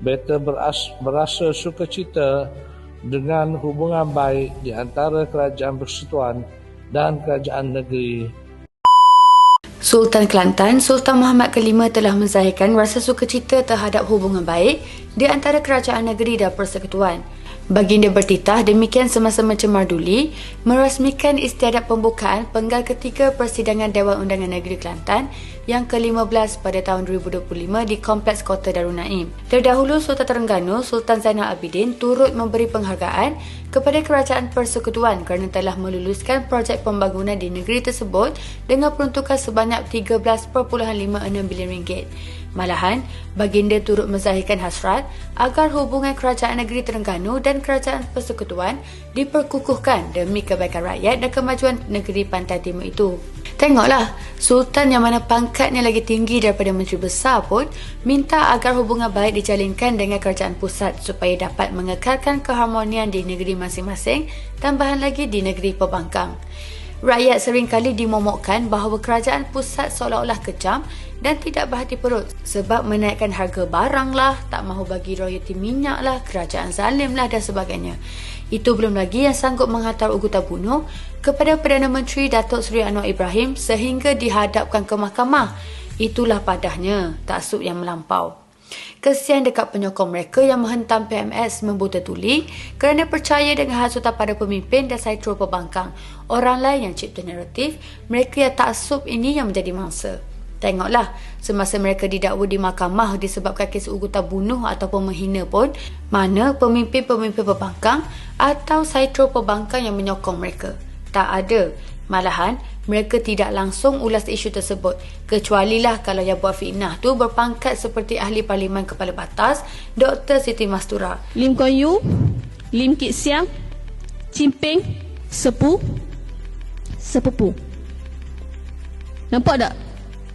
Beta beras, berasa sukacita dengan hubungan baik di antara kerajaan persekutuan dan kerajaan negeri Sultan Kelantan, Sultan Muhammad kelima telah menzahirkan rasa sukacita terhadap hubungan baik di antara kerajaan negeri dan persekutuan. Baginda bertitah demikian semasa mencemar duli merasmikan istiadat pembukaan penggal ketiga persidangan Dewan Undangan Negeri Kelantan yang ke-15 pada tahun 2025 di Kompleks Kota Darul Naim. Terdahulu Sultan Terengganu Sultan Zainal Abidin turut memberi penghargaan kepada kerajaan persekutuan kerana telah meluluskan projek pembangunan di negeri tersebut dengan peruntukan sebanyak 13.56 bilion ringgit. Malahan, baginda turut menzahirkan hasrat agar hubungan kerajaan negeri Terengganu dan kerajaan persekutuan diperkukuhkan demi kebaikan rakyat dan kemajuan negeri pantai timur itu. Tengoklah, Sultan yang mana pangkatnya lagi tinggi daripada Menteri Besar pun minta agar hubungan baik dijalinkan dengan kerajaan pusat supaya dapat mengekalkan keharmonian di negeri masing-masing tambahan lagi di negeri pembangkang. Rakyat seringkali dimomokkan bahawa kerajaan pusat seolah-olah kejam dan tidak berhati perut sebab menaikkan harga barang lah, tak mahu bagi royalti minyak lah, kerajaan zalim lah dan sebagainya. Itu belum lagi yang sanggup menghantar ugutan bunuh kepada Perdana Menteri Datuk Seri Anwar Ibrahim sehingga dihadapkan ke mahkamah. Itulah padahnya taksub yang melampau. Kesian dekat penyokong mereka yang menghentam PMS membuta tuli kerana percaya dengan hasutan pada pemimpin dan saitro pembangkang. Orang lain yang cipta naratif, mereka yang taksub ini yang menjadi mangsa. Tengoklah, semasa mereka didakwa di mahkamah disebabkan kes ugutan bunuh ataupun menghina pun, mana pemimpin-pemimpin pembangkang atau saitro pembangkang yang menyokong mereka? Tak ada. Malahan, mereka tidak langsung ulas isu tersebut. Kecualilah kalau yang buat fitnah tu berpangkat seperti ahli parlimen kepala batas, Dr. Siti Mastura. Lim Kuan Yew, Lim Kit Siang, Cimping, Sepu, Sepupu. Nampak tak?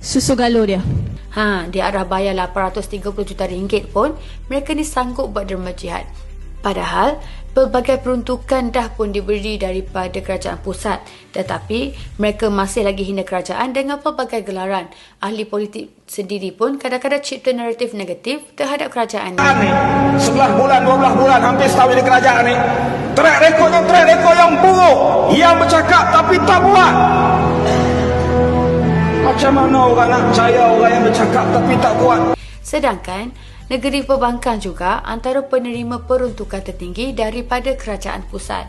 Susu galuh dia. Ha, di arah bayar 830 juta ringgit pun, mereka ni sanggup buat derma jihad. Padahal, pelbagai peruntukan dah pun diberi daripada kerajaan pusat. Tetapi, mereka masih lagi hina kerajaan dengan pelbagai gelaran. Ahli politik sendiri pun kadang-kadang cipta naratif negatif terhadap kerajaan ni. ni 11 bulan 12 bulan hampir setahun di kerajaan ni track record yang track record yang buruk yang bercakap tapi tak buat macam mana orang nak percaya orang yang bercakap tapi tak buat Sedangkan, negeri Perbankan juga antara penerima peruntukan tertinggi daripada kerajaan pusat.